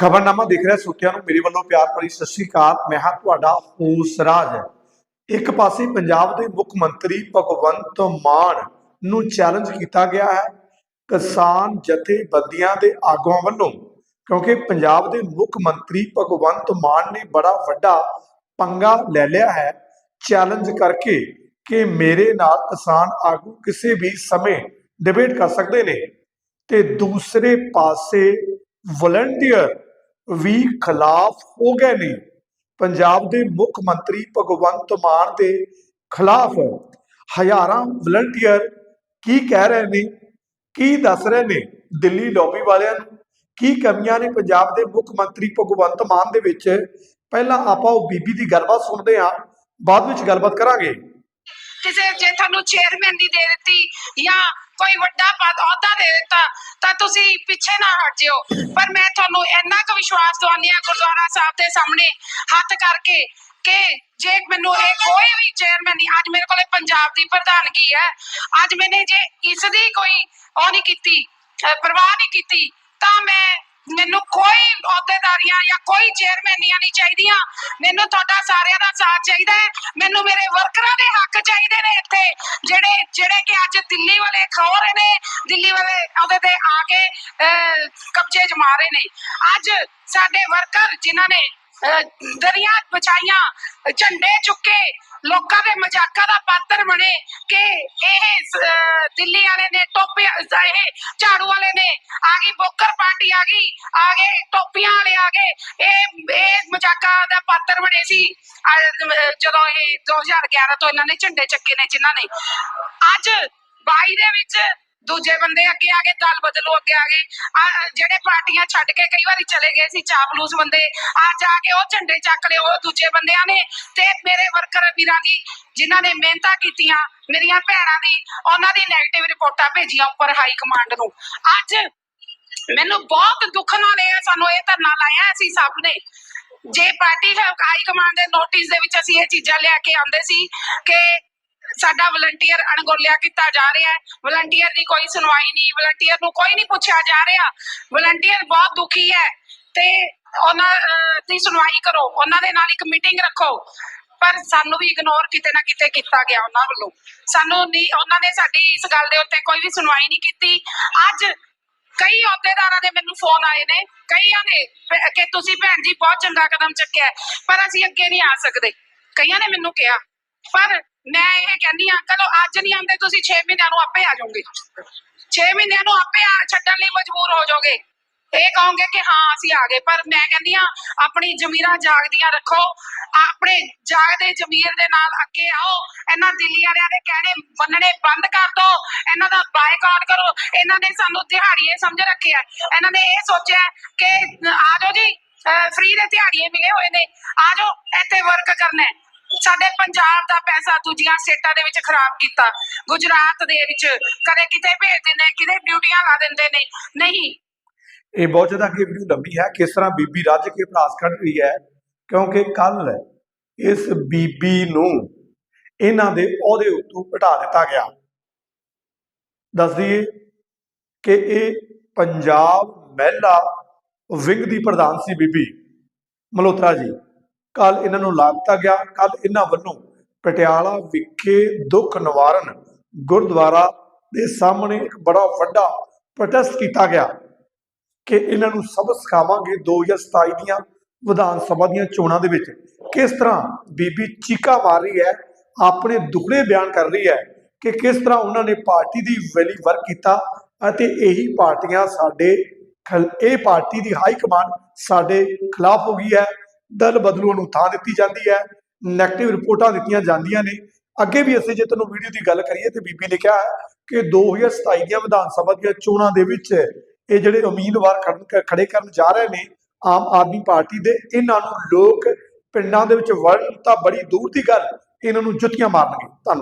ਖਬਰਨਾਮਾ ਦੇਖ ਰਿਹਾ ਸਰੋਤਿਆਂ ਨੂੰ ਮੇਰੇ ਵੱਲੋਂ ਪਿਆਰ ਭਰੀ ਸਤਿ ਸ਼੍ਰੀ ਅਕਾਲ। ਮੈਂ ਹਾਂ ਤੁਹਾਡਾ ਹੋਸ ਰਾਜ। ਇੱਕ ਪਾਸੇ ਪੰਜਾਬ ਦੇ ਮੁੱਖ ਮੰਤਰੀ ਭਗਵੰਤ ਮਾਨ ਨੂੰ ਚੈਲੰਜ ਕੀਤਾ ਗਿਆ ਹੈ ਕਿਸਾਨ ਜਥੇਬੰਦੀਆਂ ਦੇ ਆਗੂਆਂ ਵੱਲੋਂ, ਕਿਉਂਕਿ ਪੰਜਾਬ ਦੇ ਮੁੱਖ ਮੰਤਰੀ ਭਗਵੰਤ ਮਾਨ ਨੇ ਬੜਾ ਵੱਡਾ ਪੰਗਾ ਲੈ ਲਿਆ ਹੈ। ਚੈਲੰਜ ਕਰਕੇ ਕਿ ਮੇਰੇ ਨਾਲ ਕਿਸਾਨ ਆਗੂ ਕਿਸੇ ਵੀ ਸਮੇਂ ਡਿਬੇਟ ਕਰ ਸਕਦੇ ਨੇ। ਤੇ ਦੂਸਰੇ ਪਾਸੇ ਵਲੰਟੀਅਰ ਵੀ ਖਿਲਾਫ ਹੋ ਗਏ ਨੇ। ਪੰਜਾਬ ਦੇ ਮੁੱਖ ਮੰਤਰੀ ਭਗਵੰਤ ਮਾਨ ਦੇ ਖਿਲਾਫ ਹਜ਼ਾਰਾਂ ਵਲੰਟੀਅਰ ਕੀ ਕਹਿ ਰਹੇ ਨੇ, ਕੀ ਦੱਸ ਰਹੇ ਨੇ ਦਿੱਲੀ ਲੌਬੀ ਵਾਲਿਆਂ ਨੂੰ? ਕੀ ਕਮੀਆਂ ਨੇ ਪੰਜਾਬ ਦੇ ਮੁੱਖ ਮੰਤਰੀ ਭਗਵੰਤ ਮਾਨ ਦੇ ਵਿੱਚ? ਪਹਿਲਾਂ ਆਪਾਂ ਉਹ ਬੀਬੀ ਦੀ ਗੱਲਬਾਤ ਸੁਣਦੇ ਹਾਂ, ਬਾਅਦ ਵਿੱਚ ਗੱਲਬਾਤ ਕਰਾਂਗੇ। ਕਿਸੇ ਜੇ ਤੁਹਾਨੂੰ ਚੇਅਰਮੈਨ ਦੀ ਦੇ ਦਿੱਤੀ ਜਾਂ ਕੋਈ ਵੱਡਾ ਪਦ ਅਹੁਦਾ ਦੇ ਦਿੱਤਾ, ਤਾਂ ਤੁਸੀਂ ਪਿੱਛੇ ਨਾ ਹਟ ਜਿਓ। ਪਰ ਮੈਂ ਤੁਹਾਨੂੰ ਇੰਨਾ ਕੁ ਵਿਸ਼ਵਾਸ ਦਵਾਉਂਦੀ ਹਾਂ ਗੁਰਦੁਆਰਾ ਸਾਹਿਬ ਦੇ ਸਾਹਮਣੇ ਹੱਥ ਕਰਕੇ ਕਿ ਜੇ ਮੈਨੂੰ ਇਹ ਕੋਈ ਵੀ ਚੇਅਰਮੈਨ ਨਹੀਂ, ਅੱਜ ਮੇਰੇ ਕੋਲੇ ਪੰਜਾਬ ਦੀ ਪ੍ਰਧਾਨਗੀ ਹੈ, ਅੱਜ ਮੈਨੇ ਜੇ ਇਸ ਦੀ ਕੋਈ ਉਹ ਨਹੀਂ ਕੀਤੀ ਪਰਵਾਹ ਨਹੀਂ ਕੀਤੀ, ਤਾਂ ਮੈਂ ਮੈਨੂੰ ਕੋਈ ਅਹੁਦੇਦਾਰੀਆਂ ਜਾਂ ਕੋਈ ਚੇਅਰਮੈਨੀਆਂ ਨਹੀਂ ਚਾਹੀਦੀਆਂ। ਮੈਨੂੰ ਤੁਹਾਡਾ ਸਾਰਿਆਂ ਦਾ ਸਾਥ ਚਾਹੀਦਾ ਹੈ। ਮੈਨੂੰ ਮੇਰੇ ਵਰਕਰਾਂ ਦੇ ਹੱਕ ਚਾਹੀਦੇ ਨੇ ਇੱਥੇ। ਜਿਹੜੇ ਜਿਹੜੇ ਕਿ ਅੱਜ ਦਿੱਲੀ ਵਾਲੇ ਖੋ ਰਹੇ ਨੇ ਦਿੱਲੀ ਵਾਲੇ ਉਹਦੇ ਤੇ ਆ ਕੇ ਅਹ, ਕਬਜ਼ੇ ਜਮਾ ਰਹੇ ਨੇ। ਅੱਜ ਸਾਡੇ ਵਰਕਰ ਜਿਨ੍ਹਾਂ ਨੇ ਅਹ, ਦਰੀਆਂ ਵਿਛਾਈਆਂ ਝੰਡੇ ਚੁੱਕੇ ਲੋਕਾਂ ਦੇ ਮਜ਼ਾਕਾਂ ਦਾ ਪਾਤਰ ਬਣੇ ਕਿ ਇਹ ਦਿੱਲੀ ਵਾਲੇ ਨੇ ਟੋਪੀ ਇਹ ਝਾੜੂ ਵਾਲੇ ਨੇ, ਆ ਗਈ, ਬੋਕਰ ਪਾਰਟੀ ਆ ਗਈ, ਆ ਗਏ, ਟੋਪੀਆਂ ਵਾਲੇ ਆ ਗਏ, ਇਹ ਇਹ ਮਜ਼ਾਕਾਂ ਦਾ ਪਾਤਰ ਬਣੇ ਸੀ। ਜਦੋਂ ਇਹ 2011 ਤੋਂ ਇਹਨਾਂ ਨੇ ਝੰਡੇ ਚੱਕੇ ਨੇ ਜਿਨ੍ਹਾਂ ਨੇ। ਅੱਜ 22 ਦੇ ਵਿੱਚ ਦੂਜੇ ਬੰਦੇ ਅੱਗੇ ਆ ਗਏ, ਦਲ ਬਦਲੋ, ਅੱਗੇ ਆ ਗਏ। ਜਿਹੜੇ ਪਾਰਟੀਆਂ ਛੱਡ ਕੇ ਕਈ ਵਾਰੀ ਚਲੇ ਗਏ ਸੀ, ਚਾਪਲੂਸ ਬੰਦੇ ਅੱਜ ਆ ਕੇ ਉਹ ਝੰਡੇ ਚੱਕ ਲਏ, ਉਹ ਦੂਜੇ ਬੰਦਿਆਂ ਨੇ ਤੇ ਮੇਰੇ ਵਰਕਰ ਵੀਰਾਂ ਦੀ, ਜਿਨ੍ਹਾਂ ਨੇ ਮਿਹਨਤਾਂ ਕੀਤੀਆਂ, ਮੇਰੀਆਂ ਭੈਣਾਂ ਦੀ, ਉਹਨਾਂ ਦੀ 네ਗੇਟਿਵ ਰਿਪੋਰਟਾਂ ਭੇਜੀਆਂ ਉੱਪਰ ਹਾਈ ਕਮਾਂਡ ਨੂੰ। ਅੱਜ ਮੈਨੂੰ ਬਹੁਤ ਦੁੱਖ ਨਾਲ ਇਹ ਸਾਨੂੰ ਇਹ ਧਰਨਾ ਲਾਇਆ ਅਸੀਂ ਸਭ ਨੇ। ਜੇ ਪਾਰਟੀ ਹਾਈ ਕਮਾਂਡ ਦੇ ਨੋਟਿਸ ਦੇ ਵਿੱਚ ਅਸੀਂ ਇਹ ਚੀਜ਼ਾਂ ਲਿਆ ਕੇ ਆਉਂਦੇ ਸੀ ਕਿ ਸਾਡਾ ਵਲੰਟੀਅਰ ਅਣਗੋਲਿਆ ਕੀਤਾ ਜਾ ਰਿਹਾ ਹੈ। ਵਲੰਟੀਅਰ ਦੀ ਕੋਈ ਸੁਣਵਾਈ ਨਹੀਂ ਵਲੰਟੀਅਰ ਨੂੰ ਕੋਈ ਨਹੀਂ ਪੁੱਛਿਆ ਜਾ ਰਿਹਾ। ਵਲੰਟੀਅਰ ਬਹੁਤ ਦੁਖੀ ਹੈ ਤੇ ਉਹਨਾਂ ਦੀ ਸੁਣਵਾਈ ਕਰੋ। ਉਹਨਾਂ ਦੇ ਨਾਲ ਇੱਕ ਮੀਟਿੰਗ ਰੱਖੋ। ਪਰ ਸਾਨੂੰ ਵੀ ਇਗਨੋਰ ਕਿਤੇ ਨਾ ਕਿਤੇ ਕੀਤਾ ਗਿਆ ਉਹਨਾਂ ਵੱਲੋਂ। ਸਾਨੂੰ ਨਹੀਂ, ਉਹਨਾਂ ਨੇ ਸਾਡੀ ਇਸ ਗੱਲ ਦੇ ਉੱਤੇ ਕੋਈ ਵੀ ਸੁਣਵਾਈ ਨਹੀਂ ਕੀਤੀ। ਅੱਜ ਕਈ ਅਹੁਦੇਦਾਰਾਂ ਦੇ ਮੈਨੂੰ ਫੋਨ ਆਏ ਨੇ। ਕਈਆਂ ਨੇ, ਕਿ ਤੁਸੀਂ ਭੈਣ ਜੀ ਬਹੁਤ ਚੰਗਾ ਕਦਮ ਚੱਕਿਆ ਪਰ ਅਸੀਂ ਅੱਗੇ ਨਹੀਂ ਆ ਸਕਦੇ। ਕਈਆਂ ਨੇ ਮੈਨੂੰ ਕਿਹਾ, ਪਰ ਮੈਂ ਇਹ ਕਹਿੰਦੀ ਹਾਂ ਚਲੋ ਅੱਜ ਨਹੀਂ ਆਉਂਦੇ, ਤੁਸੀਂ 6 ਮਹੀਨਿਆਂ ਨੂੰ ਆਪੇ ਆ ਜਾਓਗੇ। 6 ਮਹੀਨਿਆਂ ਨੂੰ ਆਪੇ ਆ ਛੱਡਣ ਲਈ ਮਜਬੂਰ ਹੋ ਜਾਓਗੇ। ਇਹ ਕਹੋਗੇ ਕਿ ਹਾਂ, ਅਸੀਂ ਆ ਗਏ। ਪਰ ਮੈਂ ਕਹਿੰਦੀ ਹਾਂ, ਆਪਣੀ ਜ਼ਮੀਰਾਂ ਜਾਗਦੀਆਂ ਰੱਖੋ। ਆਪਣੇ ਜਾਗਦੇ ਜ਼ਮੀਰ ਦੇ ਨਾਲ ਅੱਗੇ ਆਓ। ਇਹਨਾਂ ਦਿੱਲੀ ਵਾਲਿਆਂ ਦੇ ਕਹਿਣੇ ਮੰਨਣੇ ਬੰਦ ਕਰ ਦਿਓ ਇਹਨਾਂ ਦਾ ਬਾਈਕਾਟ ਕਰੋ। ਇਹਨਾਂ ਨੇ ਸਾਨੂੰ ਦਿਹਾੜੀਏ ਸਮਝ ਰੱਖਿਆ ਇਹਨਾਂ ਨੇ ਇਹ ਸੋਚਿਆ ਕਿ, ਆ ਜਾਓ ਜੀ ਫ੍ਰੀ ਦੇ ਦਿਹਾੜੀਏ ਮਿਲੇ ਹੋਏ ਨੇ। ਆ ਜਾਓ, ਇੱਥੇ ਵਰਕ ਕਰਨਾ ਸਾਡੇ ਪੰਜਾਬ ਦਾ ਪੈਸਾ ਦੂਜੀਆਂ ਸਟੇਟਾਂ ਦੇ ਵਿੱਚ ਖਰਾਬ ਕੀਤਾ। ਗੁਜਰਾਤ ਦੇ ਵਿੱਚ ਕਦੇ ਕਿਤੇ ਭੇਜ ਦਿੰਦੇ, ਕਿਤੇ ਡਿਊਟੀਆਂ ਲਾ ਦਿੰਦੇ ਨੇ। ਨਹੀਂ। ਇਹ ਬਹੁਤ ਜ਼ਿਆਦਾ ਅੱਗੇ ਵੀਡੀਓ ਲੰਬੀ ਹੈ। ਕਿਸ ਤਰ੍ਹਾਂ ਬੀਬੀ ਰੱਜ ਕੇ ਭੜਾਸ ਕੱਢ ਰਹੀ ਹੈ? ਕਿਉਂਕਿ ਕੱਲ ਇਸ ਬੀਬੀ ਨੂੰ ਇਹਨਾਂ ਦੇ ਅਹੁਦੇ ਉੱਤੋਂ ਹਟਾ ਦਿੱਤਾ ਗਿਆ। ਦੱਸ ਦਈਏ ਕਿ ਇਹ ਪੰਜਾਬ ਮਹਿਲਾ ਵਿੰਗ ਦੀ ਪ੍ਰਧਾਨ ਸੀ ਬੀਬੀ ਮਲੋਤਰਾ ਜੀ। ਕੱਲ ਇਹਨਾਂ ਨੂੰ ਲਾ ਦਿੱਤਾ ਗਿਆ। ਕੱਲ ਇਹਨਾਂ ਵੱਲੋਂ ਪਟਿਆਲਾ ਵਿਖੇ ਦੁੱਖ ਨਿਵਾਰਨ ਗੁਰਦੁਆਰਾ ਦੇ ਸਾਹਮਣੇ ਇੱਕ ਬੜਾ ਵੱਡਾ ਪ੍ਰੋਟੈਸਟ ਕੀਤਾ ਗਿਆ ਕਿ ਇਹਨਾਂ ਨੂੰ ਸਬਕ ਸਿਖਾਵਾਂਗੇ 2027 ਦੀਆਂ ਵਿਧਾਨ ਸਭਾ ਦੀਆਂ ਚੋਣਾਂ ਦੇ ਵਿੱਚ। ਕਿਸ ਤਰ੍ਹਾਂ ਬੀਬੀ ਚੀਕਾ ਮਾਰ ਰਹੀ ਹੈ, ਆਪਣੇ ਦੁਖੜੇ ਬਿਆਨ ਕਰ ਰਹੀ ਹੈ ਕਿ ਕਿਸ ਤਰ੍ਹਾਂ ਉਹਨਾਂ ਨੇ ਪਾਰਟੀ ਦੀ ਵੈਲੀ ਵਰਕ ਕੀਤਾ ਅਤੇ ਇਹੀ ਪਾਰਟੀਆਂ ਸਾਡੇ ਇਹ ਪਾਰਟੀ ਦੀ ਹਾਈ ਕਮਾਂਡ ਸਾਡੇ ਖਿਲਾਫ ਹੋ ਗਈ ਹੈ। ਦਲ ਬਦਲੂ ਨੂੰ ਥਾਂ ਦਿੱਤੀ ਜਾਂਦੀ ਹੈ ਨੈਗੇਟਿਵ ਰਿਪੋਰਟਾਂ ਦਿੱਤੀਆਂ ਜਾਂਦੀਆਂ ਨੇ। ਅੱਗੇ ਵੀ ਅਸੀਂ ਜੇ ਤੁਹਾਨੂੰ ਵੀਡੀਓ ਦੀ ਗੱਲ ਕਰੀਏ ਤੇ ਬੀਬੀ ਲਿਖਿਆ ਹੈ ਕਿ 2027 ਦੀਆਂ ਵਿਧਾਨ ਸਭਾ ਦੀਆਂ ਚੋਣਾਂ ਦੇ ਵਿੱਚ ਇਹ ਜਿਹੜੇ ਉਮੀਦਵਾਰ ਖੜਨ- ਖੜੇ ਕਰਨ ਜਾ ਰਹੇ ਨੇ, ਆਮ ਆਦਮੀ ਪਾਰਟੀ ਦੇ, ਇਹਨਾਂ ਨੂੰ ਲੋਕ ਪਿੰਡਾਂ ਦੇ ਵਿੱਚ ਵੜਨ ਤਾਂ ਬੜੀ ਦੂਰ ਦੀ ਗੱਲ, ਇਹਨਾਂ ਨੂੰ ਜੁੱਤੀਆਂ ਮਾਰਨਗੇ। ਧੰਨਵਾਦ।